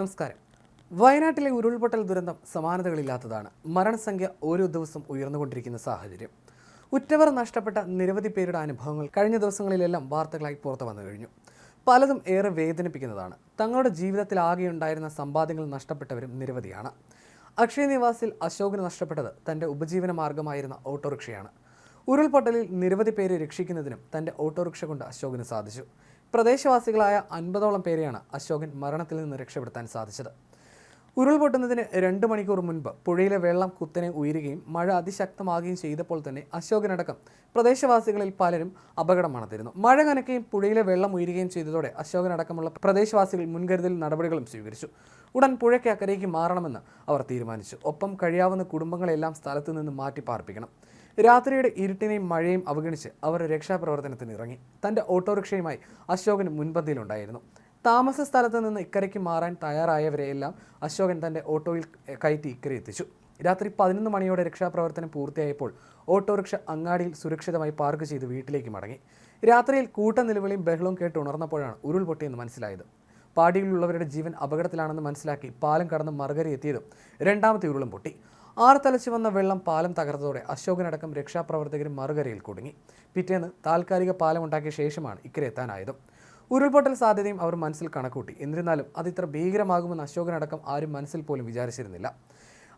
നമസ്കാരം. വയനാട്ടിലെ ഉരുൾപൊട്ടൽ ദുരന്തം സമാനതകളില്ലാത്തതാണ്. മരണസംഖ്യ ഓരോ ദിവസം ഉയർന്നുകൊണ്ടിരിക്കുന്ന സാഹചര്യം. ഉറ്റവർ നഷ്ടപ്പെട്ട നിരവധി പേരുടെ അനുഭവങ്ങൾ കഴിഞ്ഞ ദിവസങ്ങളിലെല്ലാം വാർത്തകളായി പുറത്തു വന്നു കഴിഞ്ഞു. പലതും ഏറെ വേദനിപ്പിക്കുന്നതാണ്. തങ്ങളുടെ ജീവിതത്തിൽ ആകെ ഉണ്ടായിരുന്ന സമ്പാദ്യങ്ങൾ നഷ്ടപ്പെട്ടവരും നിരവധിയാണ്. അക്ഷയ നിവാസിൽ അശോകിന് നഷ്ടപ്പെട്ടത് തന്റെ ഉപജീവന മാർഗമായിരുന്ന ഓട്ടോറിക്ഷയാണ്. ഉരുൾപൊട്ടലിൽ നിരവധി പേരെ രക്ഷിക്കുന്നതിനും തന്റെ ഓട്ടോറിക്ഷ കൊണ്ട് അശോകിന് സാധിച്ചു. പ്രദേശവാസികളായ അൻപതോളം പേരെയാണ് അശോകൻ മരണത്തിൽ നിന്ന് രക്ഷപ്പെടുത്താൻ സാധിച്ചത്. ഉരുൾപൊട്ടുന്നതിന് രണ്ട് മണിക്കൂർ മുൻപ് പുഴയിലെ വെള്ളം കുത്തനെ ഉയരുകയും മഴ അതിശക്തമാകുകയും ചെയ്തപ്പോൾ തന്നെ അശോകനടക്കം പ്രദേശവാസികളിൽ പലരും അപകടം മണത്തിരുന്നു മഴ കനക്കുകയും പുഴയിലെ വെള്ളം ഉയരുകയും ചെയ്തതോടെ അശോകനടക്കമുള്ള പ്രദേശവാസികൾ മുൻകരുതൽ നടപടികളും സ്വീകരിച്ചു. ഉടൻ പുഴയ്ക്ക് അക്കരയ്ക്ക് മാറണമെന്ന് അവർ തീരുമാനിച്ചു. ഒപ്പം കഴിയാവുന്ന കുടുംബങ്ങളെല്ലാം സ്ഥലത്തു നിന്ന് മാറ്റി പാർപ്പിക്കണം. രാത്രിയുടെ ഇരുട്ടിനെയും മഴയും അവഗണിച്ച് അവർ രക്ഷാപ്രവർത്തനത്തിന് ഇറങ്ങി. തന്റെ ഓട്ടോറിക്ഷയുമായി അശോകൻ മുൻപന്തിയിലുണ്ടായിരുന്നു. താമസ സ്ഥലത്ത് നിന്ന് ഇക്കരയ്ക്ക് മാറാൻ തയ്യാറായവരെയെല്ലാം അശോകൻ തന്റെ ഓട്ടോയിൽ കയറ്റി ഇക്കരെ എത്തിച്ചു. രാത്രി പതിനൊന്ന് മണിയോടെ രക്ഷാപ്രവർത്തനം പൂർത്തിയായപ്പോൾ ഓട്ടോറിക്ഷ അങ്ങാടിയിൽ സുരക്ഷിതമായി പാർക്ക് ചെയ്ത് വീട്ടിലേക്ക് മടങ്ങി. രാത്രിയിൽ കൂട്ട നിലവിളിയും ബഹളവും കേട്ട് ഉണർന്നപ്പോഴാണ് ഉരുൾപൊട്ടിയെന്ന് മനസ്സിലായത്. പാടിയിലുള്ളവരുടെ ജീവൻ അപകടത്തിലാണെന്ന് മനസ്സിലാക്കി പാലം കടന്ന് മറുകരി എത്തിയതും രണ്ടാമത്തെ ഉരുളും പൊട്ടി. ആർത്തലച്ചു വന്ന വെള്ളം പാലം തകർത്തതോടെ അശോകനടക്കം രക്ഷാപ്രവർത്തകരും മറുകരയിൽ കുടുങ്ങി. പിറ്റേന്ന് താൽക്കാലിക പാലം ഉണ്ടാക്കിയ ശേഷമാണ് ഇക്കരെ എത്താനായത്. ഉരുൾപൊട്ടൽ സാധ്യതയും അവർ മനസ്സിൽ കണക്കൂട്ടി. എന്നിരുന്നാലും അത് ഇത്ര ഭീകരമാകുമെന്ന് അശോകനടക്കം ആരും മനസ്സിൽ പോലും വിചാരിച്ചിരുന്നില്ല.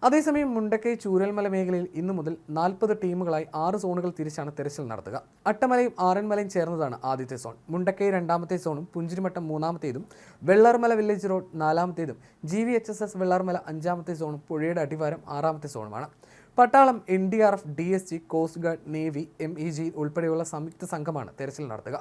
അതേസമയം മുണ്ടക്കൈ ചൂരൽമല മേഖലയിൽ ഇന്നു മുതൽ നാൽപ്പത് ടീമുകളായി ആറ് സോണുകൾ തിരിച്ചാണ് തെരച്ചിൽ നടത്തുക. അട്ടമലയും ആറന്മലയും ചേർന്നതാണ് ആദ്യത്തെ സോൺ. മുണ്ടക്കൈ രണ്ടാമത്തെ സോണും പുഞ്ചിരിമട്ടം മൂന്നാമത്തേതും Vellarmala village road നാലാമത്തേതും G V H S S Vellarmala അഞ്ചാമത്തെ സോണും പുഴയുടെ അടിവാരം ആറാമത്തെ സോണുമാണ്. പട്ടാളം N D R F D S G coast guard navy M E G ഉൾപ്പെടെയുള്ള സംയുക്ത സംഘമാണ് തെരച്ചിൽ നടത്തുക.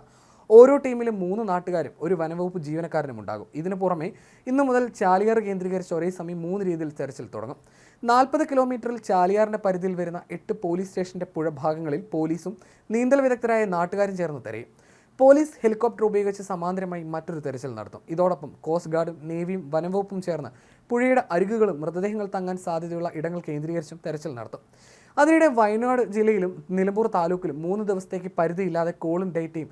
ഓരോ ടീമിലും മൂന്ന് നാട്ടുകാരും ഒരു വനവകുപ്പ് ജീവനക്കാരനും ഉണ്ടാകും. ഇതിനു പുറമെ ഇന്നു മുതൽ ചാലിയാർ കേന്ദ്രീകരിച്ച് ഒരേ സമയം മൂന്ന് രീതിയിൽ തെരച്ചിൽ തുടങ്ങും. നാൽപ്പത് കിലോമീറ്ററിൽ ചാലിയാറിന്റെ പരിധിയിൽ വരുന്ന എട്ട് പോലീസ് സ്റ്റേഷന്റെ പുഴ ഭാഗങ്ങളിൽ പോലീസും നീന്തൽ വിദഗ്ധരായ നാട്ടുകാരും ചേർന്ന് തെരയും. പോലീസ് ഹെലികോപ്റ്റർ ഉപയോഗിച്ച് സമാന്തരമായി മറ്റൊരു തെരച്ചിൽ നടത്തും. ഇതോടൊപ്പം കോസ്റ്റ് ഗാർഡും നേവിയും വനംവകുപ്പും ചേർന്ന് പുഴയുടെ അരികുകളും മൃതദേഹങ്ങൾ തങ്ങാൻ സാധ്യതയുള്ള ഇടങ്ങൾ കേന്ദ്രീകരിച്ചും തെരച്ചിൽ നടത്തും. അതിനിടെ വയനാട് ജില്ലയിലും നിലമ്പൂർ താലൂക്കിലും മൂന്ന് ദിവസത്തേക്ക് പരിധിയില്ലാതെ കോളും ഡേറ്റയും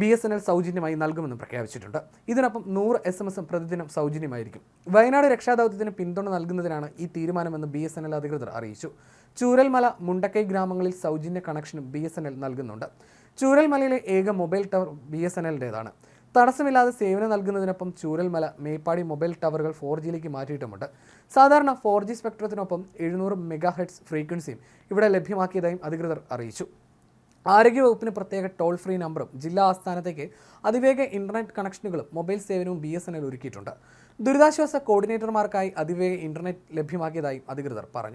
ബി എസ് എൻ എൽ സൗജന്യമായി നൽകുമെന്നും പ്രഖ്യാപിച്ചിട്ടുണ്ട്. ഇതിനൊപ്പം നൂറ് എസ് എം എസും പ്രതിദിനം സൗജന്യമായിരിക്കും. വയനാട് രക്ഷാദൗത്യത്തിന് പിന്തുണ നൽകുന്നതിനാണ് ഈ തീരുമാനമെന്ന് ബി എസ് എൻ എൽ അധികൃതർ അറിയിച്ചു. ചൂരൽമല മുണ്ടക്കൈ ഗ്രാമങ്ങളിൽ സൗജന്യ കണക്ഷനും ബി എസ് എൻ എൽ നൽകുന്നുണ്ട്. ചൂരൽമലയിലെ ഏക mobile tower B S N എല്ലിന്റെതാണ് തടസ്സമില്ലാതെ സേവനം നൽകുന്നതിനൊപ്പം ചൂരൽമല മേപ്പാടി മൊബൈൽ ടവറുകൾ ഫോർ ജിയിലേക്ക് മാറ്റിയിട്ടുമുണ്ട്. സാധാരണ ഫോർ ജി സ്പെക്ട്രത്തിനൊപ്പം എഴുന്നൂറ് മെഗാ ഹെഡ്സ് ഫ്രീക്വൻസിയും ഇവിടെ ലഭ്യമാക്കിയതായും അധികൃതർ അറിയിച്ചു. ആരോഗ്യവകുപ്പിന് പ്രത്യേക ടോൾ ഫ്രീ നമ്പറും ജില്ലാ ആസ്ഥാനത്തേക്ക് അതിവേഗ ഇന്റർനെറ്റ് കണക്ഷനുകളും മൊബൈൽ സേവനവും ബി എസ് എൻ എൽ ഒരുക്കിയിട്ടുണ്ട്. ദുരിതാശ്വാസ കോർഡിനേറ്റർമാർക്കായി അതിവേഗ ഇന്റർനെറ്റ് ലഭ്യമാക്കിയതായും അധികൃതർ പറഞ്ഞു.